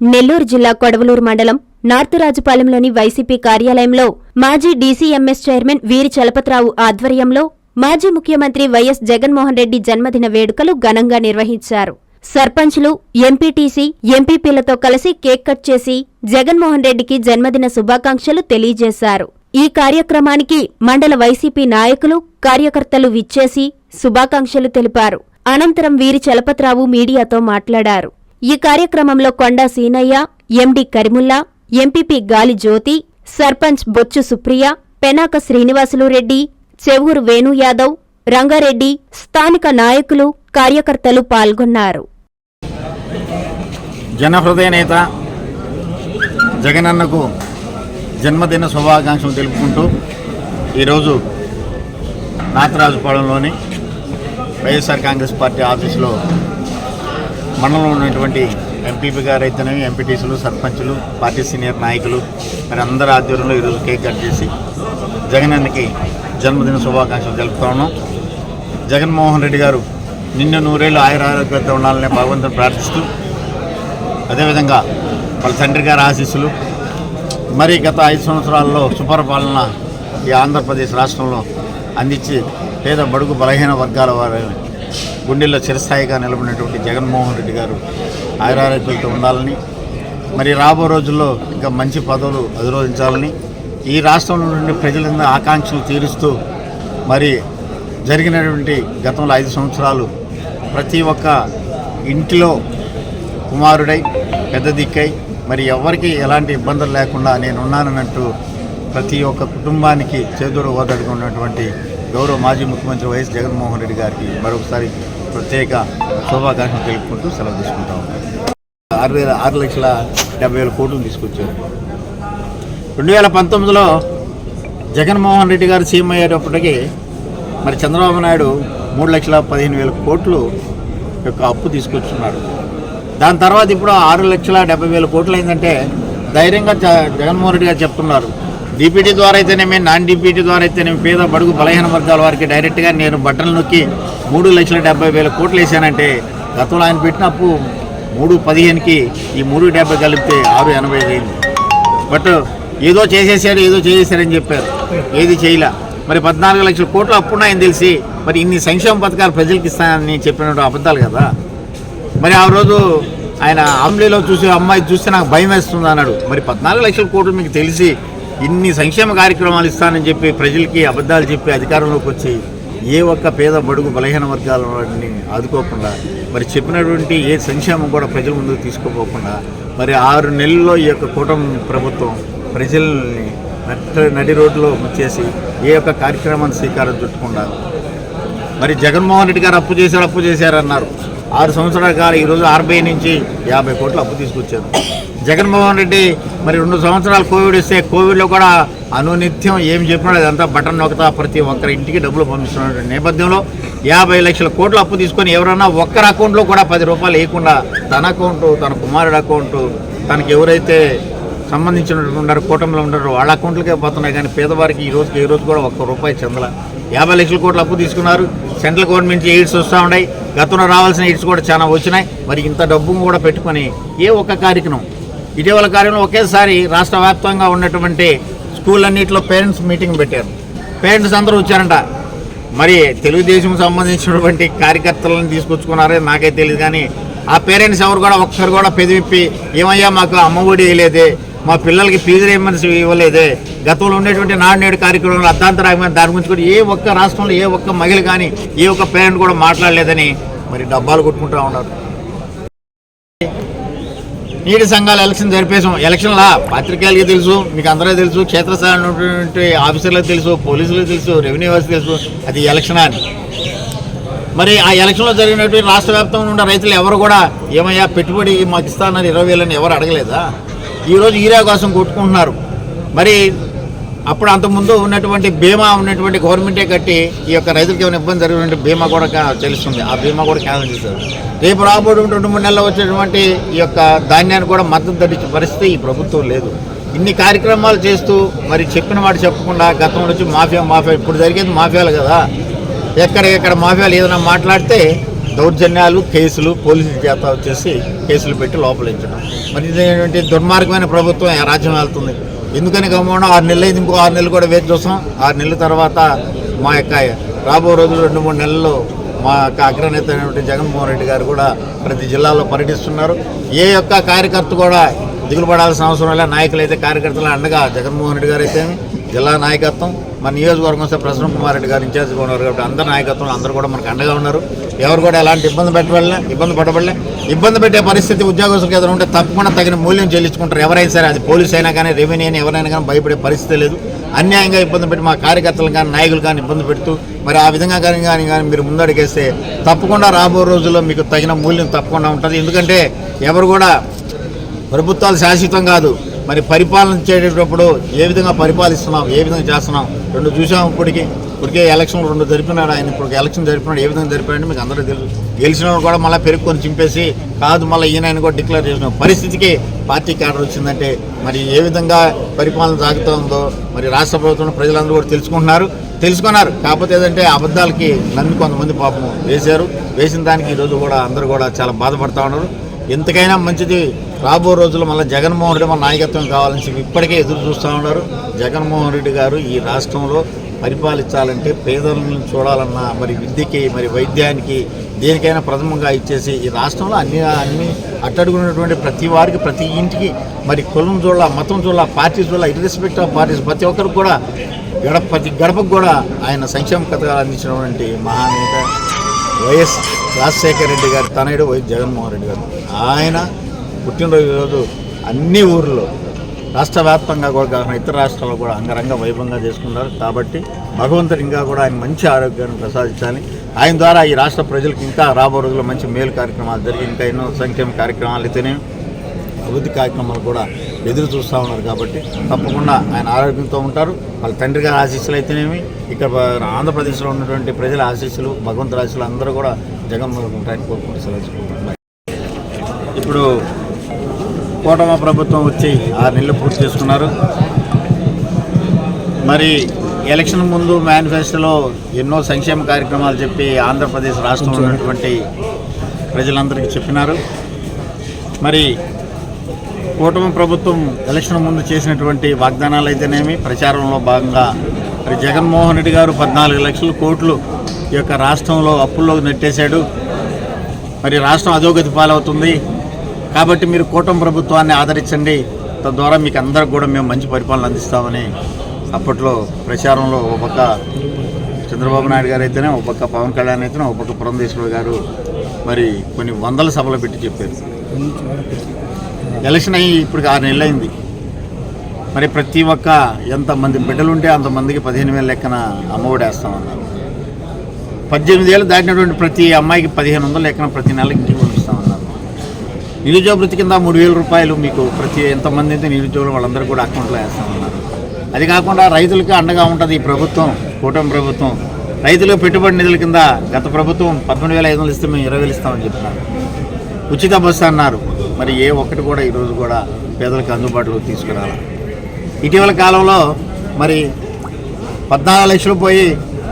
నెల్లూరు జిల్లా కొడవలూరు మండలం నార్తురాజుపాలెంలోని వైసీపీ కార్యాలయంలో మాజీ డీసీఎంఎస్ చైర్మన్ వీరి చలపతిరావు ఆధ్వర్యంలో మాజీ ముఖ్యమంత్రి వైఎస్ జగన్మోహన్ రెడ్డి జన్మదిన వేడుకలు ఘనంగా నిర్వహించారు. సర్పంచ్లు ఎంపీటీసీ ఎంపీపీలతో కలిసి కేక్ కట్ చేసి జగన్మోహన్ రెడ్డికి జన్మదిన శుభాకాంక్షలు తెలియజేశారు. ఈ కార్యక్రమానికి మండల వైసీపీ నాయకులు కార్యకర్తలు విచ్చేసి శుభాకాంక్షలు తెలిపారు. అనంతరం వీరి చలపతిరావు మీడియాతో మాట్లాడారు. ఈ కార్యక్రమంలో కొండా సీనయ్య ఎండి కరిముల్లా ఎంపీపీ గాలి జ్యోతి సర్పంచ్ బొచ్చు సుప్రియ పెనాక శ్రీనివాసులు రెడ్డి చెవూరు వేణు యాదవ్ రంగారెడ్డి స్థానిక నాయకులు కార్యకర్తలు పాల్గొన్నారు. జనహృదయ నేత జగనన్నకు జన్మదిన శుభాకాంక్షలు తెలుపుకుంటూ ఈరోజు నాతరాజుపాలెంలోని వైఎస్ఆర్ కాంగ్రెస్ పార్టీ ఆఫీసులో మండలంలో ఉన్నటువంటి ఎంపీపీ గారు అయితేనేమి ఎంపీటీసీలు సర్పంచులు పార్టీ సీనియర్ నాయకులు మరి అందరి ఆధ్వర్యంలో ఈరోజు కేక్ కట్ చేసి జగనన్నకి జన్మదిన శుభాకాంక్షలు తెలుపుతా ఉన్నాం. జగన్మోహన్ రెడ్డి గారు నిన్న నూరేళ్ళు ఆయుర ఆరోగ్యంతో ఉండాలని భగవంతుని ప్రార్థిస్తూ అదేవిధంగా వాళ్ళ తండ్రి గారి ఆశీస్సులు మరి గత ఐదు సంవత్సరాల్లో సుపరిపాలన ఈ ఆంధ్రప్రదేశ్ రాష్ట్రంలో అందించి పేద బడుగు బలహీన వర్గాల వారి గుండెల్లో చిరస్థాయిగా నిలబడినటువంటి జగన్మోహన్ రెడ్డి గారు ఆయురారోగ్యాలతో ఉండాలని మరి రాబో రోజుల్లో ఇంకా మంచి పదవులు అధిరోధించాలని ఈ రాష్ట్రంలో నుండి ప్రజలందరూ ఆకాంక్షలు తీరుస్తూ మరి జరిగినటువంటి గతంలో ఐదు సంవత్సరాలు ప్రతి ఒక్క ఇంటిలో కుమారుడై పెద్ద దిక్కై మరి ఎవరికి ఎలాంటి ఇబ్బందులు లేకుండా నేను ఉన్నానన్నట్టు ప్రతి ఒక్క కుటుంబానికి చేదూరు ఓదడుగా ఉన్నటువంటి గౌరవ మాజీ ముఖ్యమంత్రి వైఎస్ జగన్మోహన్ రెడ్డి గారికి మరొకసారి ప్రత్యేక శుభాకాంక్షలు తెలుపుకుంటూ సెలవు తీసుకుంటా ఉన్నాను. ఆరు వేల ఆరు లక్షల డెబ్బై వేల కోట్లు తీసుకొచ్చారు. రెండు వేల పంతొమ్మిదిలో జగన్మోహన్ రెడ్డి గారు సీఎం అయ్యేటప్పటికి మరి చంద్రబాబు నాయుడు మూడు లక్షల పదిహేను వేల కోట్లు యొక్క అప్పు తీసుకొచ్చున్నాడు దాని తర్వాత ఇప్పుడు ఆరు లక్షల డెబ్బై వేల కోట్లు అయిందంటే ధైర్యంగా జ- జగన్మోహన్ రెడ్డి గారు చెప్తున్నారు. డీపీటీ ద్వారా అయితేనేమి నాన్ డీపీటీ ద్వారా అయితేనేమి పేద బడుగు బలహీన వర్గాల వారికి డైరెక్ట్గా నేను బట్టలు నొక్కి మూడు లక్షల డెబ్బై వేల కోట్లు వేసానంటే గతంలో ఆయన పెట్టిన అప్పు మూడు పదిహేనుకి ఈ మూడు డెబ్బై కలిపితే ఆరు ఎనభై ఐదు అయింది. బట్ ఏదో చేసేసారు ఏదో చేసేసారని చెప్పారు. ఏది చేయలే. మరి పద్నాలుగు లక్షల కోట్లు అప్పున్నాయని తెలిసి మరి ఇన్ని సంక్షేమ పథకాలు ప్రజలకు ఇస్తానని చెప్పినట్టు అబద్ధాలు కదా. మరి ఆ రోజు ఆయన అసెంబ్లీలో చూసి అమ్మాయి చూస్తే నాకు భయం వేస్తుంది అన్నాడు. మరి పద్నాలుగు లక్షల కోట్లు మీకు తెలిసి ఇన్ని సంక్షేమ కార్యక్రమాలు ఇస్తానని చెప్పి ప్రజలకి అబద్ధాలు చెప్పి అధికారంలోకి వచ్చి ఏ ఒక్క పేద బడుగు బలహీన వర్గాల వాటిని ఆదుకోకుండా మరి చెప్పినటువంటి ఏ సంక్షేమం కూడా ప్రజల ముందుకు తీసుకోపోకుండా మరి ఆరు నెలల్లో ఈ యొక్క కూటమి ప్రభుత్వం ప్రజల్ని నట్ట నడి రోడ్లో చేసి ఏ ఒక్క కార్యక్రమాన్ని శ్రీకారం చుట్టకుండా మరి జగన్మోహన్ రెడ్డి గారు అప్పు చేశారు అప్పు చేశారన్నారు. ఆరు సంవత్సరాల కాలం ఈరోజు ఆర్బీఐ నుంచి యాభై కోట్లు అప్పు తీసుకొచ్చారు. జగన్మోహన్ రెడ్డి మరి రెండు సంవత్సరాలు కోవిడ్ వస్తే కోవిడ్లో కూడా అనునిత్యం ఏం చెప్పినా అదంతా బటన్ నొక్కతా ప్రతి ఒక్కరి ఇంటికి డబ్బులు పంపిస్తున్న నేపథ్యంలో యాభై లక్షల కోట్లు అప్పు తీసుకొని ఎవరన్నా ఒక్కరి అకౌంట్లో కూడా పది రూపాయలు వేయకుండా తన అకౌంటు తన కుమారుడు అకౌంటు తనకి ఎవరైతే సంబంధించిన ఉన్నారు కూటమిలో ఉన్నారు వాళ్ళ అకౌంట్లకే పోతున్నాయి. కానీ పేదవారికి ఈ రోజుకి ఈ రోజు కూడా ఒక్క రూపాయి చెందల. యాభై లక్షల కోట్లు అప్పు తీసుకున్నారు. సెంట్రల్ గవర్నమెంట్ నుంచి ఎయిడ్స్ వస్తూ ఉన్నాయి. గతంలో రావాల్సిన ఎయిడ్స్ కూడా చాలా వచ్చినాయి. మరి ఇంత డబ్బు కూడా పెట్టుకొని ఏ ఒక్క కార్యక్రమం ఇటీవల కార్యంలో ఒకేసారి రాష్ట్ర వ్యాప్తంగా ఉన్నటువంటి స్కూలన్నింటిలో పేరెంట్స్ మీటింగ్ పెట్టారు. పేరెంట్స్ అందరూ వచ్చారంట. మరి తెలుగుదేశం సంబంధించినటువంటి కార్యకర్తలను తీసుకొచ్చుకున్నారే నాకే తెలియదు కానీ ఆ పేరెంట్స్ ఎవరు కూడా ఒక్కరు కూడా పెదివిప్పి ఏమయ్యా మాకు అమ్మఒడి వేయలేదే మా పిల్లలకి ఫీజు రేమన్స్ ఇవ్వలేదే గతంలో ఉండేటువంటి నాడు కార్యక్రమంలో అర్ధాంతరాయమైన దాని గురించి కూడా ఏ ఒక్క రాష్ట్రంలో ఏ ఒక్క మహిళ కానీ ఏ ఒక్క పేరెంట్ కూడా మాట్లాడలేదని మరి డబ్బాలు కొట్టుకుంటూ ఉన్నారు. నీటి సంఘాల ఎలక్షన్ జరిపేసాం ఎలక్షన్లా పత్రికలకి తెలుసు మీకు అందరూ తెలుసు క్షేత్రస్థాయి ఉన్నటువంటి ఆఫీసర్లకు తెలుసు పోలీసులకు తెలుసు రెవెన్యూ వ్యవస్థ తెలుసు అది ఎలక్షన్ అని. మరి ఆ ఎలక్షన్లో జరిగినటువంటి రాష్ట్ర వ్యాప్తంగా ఉన్న రైతులు ఎవరు కూడా ఏమయ్యా పెట్టుబడి మాకు ఇస్తానని ఇరవై వేలని ఎవరు అడగలేదా? ఈరోజు ఈరా కోసం కొట్టుకుంటున్నారు. మరి అప్పుడు అంతకుముందు ఉన్నటువంటి బీమా ఉన్నటువంటి గవర్నమెంటే కట్టి ఈ యొక్క రైతులకు ఏమైనా ఇబ్బంది జరిగినటువంటి బీమా కూడా తెలుస్తుంది. ఆ బీమా కూడా క్యాన్సిల్ చేశారు. రేపు రాబోయేటువంటి రెండు మూడు నెలలు వచ్చేటువంటి ఈ యొక్క ధాన్యాన్ని కూడా మద్దతు ధరించే పరిస్థితి ఈ ప్రభుత్వం లేదు. ఇన్ని కార్యక్రమాలు చేస్తూ మరి చెప్పిన మాట చెప్పకుండా గతంలో వచ్చి మాఫియా మాఫియా ఇప్పుడు జరిగేది మాఫియాలు కదా. ఎక్కడ ఎక్కడ మాఫియాలు ఏదైనా మాట్లాడితే దౌర్జన్యాలు కేసులు పోలీసులు చేత వచ్చేసి కేసులు పెట్టి లోపలించడం. మరి ఇదేంటి దుర్మార్గమైన ప్రభుత్వం రాజ్యం వెళ్తుంది. ఎందుకని గమనం ఆరు నెలలు అయింది ఇంకో ఆరు నెలలు కూడా వేచి చూస్తాం. ఆరు నెలల తర్వాత మా యొక్క రాబో రోజులు రెండు మూడు నెలల్లో మా యొక్క అగ్రనేత అయినటువంటి జగన్మోహన్ రెడ్డి గారు కూడా ప్రతి జిల్లాలో పర్యటిస్తున్నారు. ఏ యొక్క కార్యకర్త కూడా దిగులు పడాల్సిన అవసరం లేదు. నాయకులు అయితే కార్యకర్తలు అండగా జగన్మోహన్ రెడ్డి గారు అయితే జిల్లా నాయకత్వం. మన నియోజకవర్గం వస్తే ప్రసన్న కుమార్ రెడ్డి గారు ఇన్ఛార్జ్గా ఉన్నారు కాబట్టి అందరు నాయకత్వం అందరూ కూడా మనకు అండగా ఉన్నారు. ఎవరు కూడా ఎలాంటి ఇబ్బంది పెట్టబడలే ఇబ్బంది పడబడలే. ఇబ్బంది పెట్టే పరిస్థితి ఉద్యోగస్తులకు ఏదైనా ఉంటే తప్పకుండా తగిన మూల్యం చెల్లించుకుంటారు. ఎవరైనా సరే అది పోలీస్ అయినా కానీ రెవెన్యూ అయినా ఎవరైనా కానీ భయపడే పరిస్థితి లేదు. అన్యాయంగా ఇబ్బంది పెట్టి మా కార్యకర్తలు కానీ నాయకులు కానీ ఇబ్బంది పెడుతూ మరి ఆ విధంగా కానీ కానీ కానీ మీరు ముందడిగేస్తే తప్పకుండా రాబోయే రోజుల్లో మీకు తగిన మూల్యం తప్పకుండా ఉంటుంది. ఎందుకంటే ఎవరు కూడా ప్రభుత్వాలు శాశ్వతం కాదు. మరి పరిపాలన చేసేటప్పుడు ఏ విధంగా పరిపాలిస్తున్నాం ఏ విధంగా చేస్తున్నాం రెండు చూసాం ఇప్పటికి. ఇప్పటికే ఎలక్షన్ రెండు జరిపినాడు ఆయన. ఇప్పుడు ఎలక్షన్ జరిపినాడు ఏ విధంగా జరిపినాడు మీకు అందరూ తెలుసు. గెలిచిన కూడా మళ్ళీ పెరుక్కొని చింపేసి కాదు మళ్ళీ ఈయన ఆయన కూడా డిక్లేర్ చేసిన. పరిస్థితికి పార్టీ క్యాడర్ వచ్చిందంటే మరి ఏ విధంగా పరిపాలన సాగుతుందో మరి రాష్ట్ర ప్రభుత్వం ప్రజలందరూ కూడా తెలుసుకుంటున్నారు. తెలుసుకున్నారు. కాకపోతే ఏదంటే అబద్ధాలకి నమ్మి కొంతమంది పాపం వేశారు. వేసిన దానికి ఈరోజు కూడా అందరూ కూడా చాలా బాధపడతా ఉన్నారు. ఎంతకైనా మంచిది. రాబో రోజుల్లో మళ్ళీ జగన్మోహన్ రెడ్డి మన నాయకత్వం కావాలని చెప్పి ఇప్పటికే ఎదురు చూస్తూ ఉన్నారు. జగన్మోహన్ రెడ్డి గారు ఈ రాష్ట్రంలో పరిపాలించాలంటే పేదలను చూడాలన్నా మరి విద్యకి మరి వైద్యానికి దేనికైనా ప్రథమంగా ఇచ్చేసి ఈ రాష్ట్రంలో అన్ని అన్ని అట్టడుగున్నటువంటి ప్రతి వారికి ప్రతి ఇంటికి మరి కులం చూడాల మతం చూడాల పార్టీ చూడాల ఇర్రెస్పెక్ట్ ఆఫ్ పార్టీస్ ప్రతి ఒక్కరికి కూడా గడప ప్రతి గడపకు కూడా ఆయన సంక్షేమ పథకాలు అందించినటువంటి మహానేత వైఎస్ రాజశేఖర రెడ్డి గారి తనయుడు వైఎస్ జగన్మోహన్ రెడ్డి గారు. ఆయన పుట్టినరోజు రోజు అన్ని ఊర్లో రాష్ట్ర వ్యాప్తంగా కూడా కాకుండా ఇతర రాష్ట్రాల్లో కూడా అంగరంగ వైభవంగా చేసుకున్నారు. కాబట్టి భగవంతుడు ఇంకా కూడా ఆయన మంచి ఆరోగ్యాన్ని ప్రసాదించాలి. ఆయన ద్వారా ఈ రాష్ట్ర ప్రజలకు ఇంకా రాబో రోజుల్లో మంచి మేలు కార్యక్రమాలు జరిగి ఇంకా ఎన్నో సంక్షేమ కార్యక్రమాలు అయితేనే అభివృద్ధి కార్యక్రమాలు కూడా ఎదురు చూస్తూ ఉన్నారు కాబట్టి తప్పకుండా ఆయన ఆరోగ్యంతో ఉంటారు. వాళ్ళ తండ్రి గారి ఆశీస్సులు అయితేనేమి ఇక్కడ ఆంధ్రప్రదేశ్లో ఉన్నటువంటి ప్రజల ఆశీస్సులు భగవంతుల ఆశీస్సులు అందరూ కూడా జగన్మోహన్ ఉంటాయని కోరుకుంటూ సెలవుకుంటున్నారు ఇప్పుడు కూటమి ప్రభుత్వం వచ్చి ఆరు నెలలు పూర్తి చేసుకున్నారు. మరి ఎలక్షన్ ముందు మేనిఫెస్టోలో ఎన్నో సంక్షేమ కార్యక్రమాలు చెప్పి ఆంధ్రప్రదేశ్ రాష్ట్రంలో ఉన్నటువంటి ప్రజలందరికీ చెప్పినారు. మరి కూటమి ప్రభుత్వం ఎలక్షన్ ముందు చేసినటువంటి వాగ్దానాలు అయితేనేమి ప్రచారంలో భాగంగా మరి జగన్మోహన్ రెడ్డి గారు పద్నాలుగు లక్షల కోట్లు ఈ యొక్క రాష్ట్రంలో అప్పుల్లో నెట్టేశాడు. మరి రాష్ట్రం అధోగతి పాలవుతుంది. కాబట్టి మీరు కూటమి ప్రభుత్వాన్ని ఆదరించండి. తద్వారా మీకు అందరికి కూడా మేము మంచి పరిపాలన అందిస్తామని అప్పట్లో ప్రచారంలో ఒక పక్క చంద్రబాబు నాయుడు గారు అయితేనే ఒక పక్క పవన్ కళ్యాణ్ అయితేనే ఒక పక్క పురంధేశ్వరి గారు మరి కొన్ని వందల సభలు పెట్టి చెప్పారు. ఎలక్షన్ అయ్యి ఇప్పుడు ఆరు నెలలు అయింది మరి ప్రతి ఒక్క ఎంతమంది బిడ్డలుంటే అంతమందికి పదిహేను వేల లెక్కన అమ్మఒడి వేస్తామన్నారు. పద్దెనిమిది ఏళ్ళు దాటినటువంటి ప్రతి అమ్మాయికి పదిహేను వందల లెక్కన ప్రతి నెల ఇంటికి పంపిస్తామన్నారు నిరుద్యోగ వృత్తి కింద మూడు వేల రూపాయలు మీకు ప్రతి ఎంతమంది అయితే నిరుద్యోగులు వాళ్ళందరూ కూడా అకౌంట్లో వేస్తామన్నారు. అది కాకుండా రైతులకి అండగా ఉంటుంది ఈ ప్రభుత్వం కూటమి ప్రభుత్వం. రైతులకు పెట్టుబడి నిధుల కింద గత ప్రభుత్వం పదకొండు వేల ఐదు వందలు ఇస్తే మేము ఇరవై వేలు ఇస్తామని చెప్తున్నారు ఉచిత బస్సు అన్నారు. మరి ఏ ఒక్కటి కూడా ఈరోజు కూడా పేదలకు అందుబాటులోకి తీసుకురాలి. ఇటీవల కాలంలో మరి పద్నాలుగు లక్షలు పోయి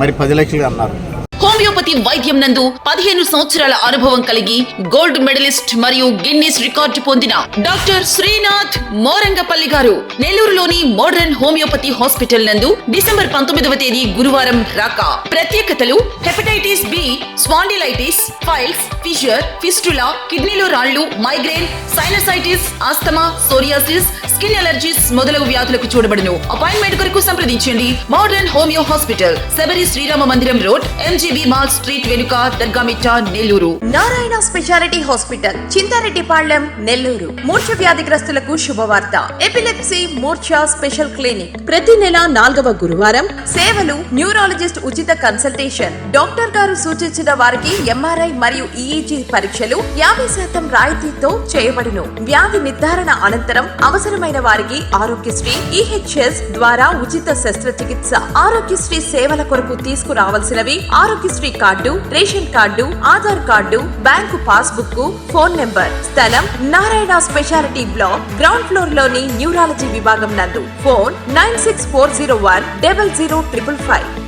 మరి పది లక్షలు అన్నారు. హోమియోపతి వైద్యం నందు పదిహేను సంవత్సరాల అనుభవం కలిగి గోల్డ్ మెడలిస్ట్ మరియు గిన్నీస్ రికార్డు పొందిన డాక్టర్ శ్రీనాథ్ మోరంగపల్లి గారు నెల్లూరులోని మోడర్న్ హోమియోపతి హాస్పిటల్ నందు డిసెంబర్ పంతొమ్మిదవ తేదీ గురువారం రాక ప్రత్యేకతలు hepatitis B spondylitis piles fissure fistula కిడ్నీలో రాళ్ళు migraine sinusitis asthma psoriasis skin allergies మొదలగు వ్యాధులకు చూడబడును. అపాయింట్మెంట్ కొరకు సంప్రదించండి. Modern homeo hospital Sabari Srirama Mandiram road MGB mall street వెనుక Dargamitta Nellore. Narayana speciality hospital Chintareddypalem Nellore. మూర్ఛ వ్యాధిగ్రస్తులకు శుభవార్త. ఎపిలెప్సీ మూర్ఛ స్పెషల్ క్లినిక్ ప్రతి నెల నాలుగవ గురువారం సేవలు న్యూరాలజిస్ట్ ఉచిత కన్సల్టేషన్ డాక్టర్ గారు సూచించిన వారికి ఎంఆర్ఐ మరియు ఈఈజీ పరీక్షలు యాభై శాతం రాయితీతో చేయబడును. వ్యాధి నిర్ధారణ అనంతరం అవసరమైన వారికి ఆరోగ్యశ్రీ ఈహెచ్ఎస్ ద్వారా ఉచిత శస్త్రచికిత్స ఆరోగ్యశ్రీ సేవల కొరకు తీసుకురావాల్సినవి Aarogyasri card ration card Aadhaar card bank passbook phone number స్థలం నారాయణ స్పెషాలిటీ బ్లాక్ గ్రౌండ్ ఫ్లోర్లోని న్యూరాలజీ విభాగం నందు. Phone nine six four zero one double zero triple five.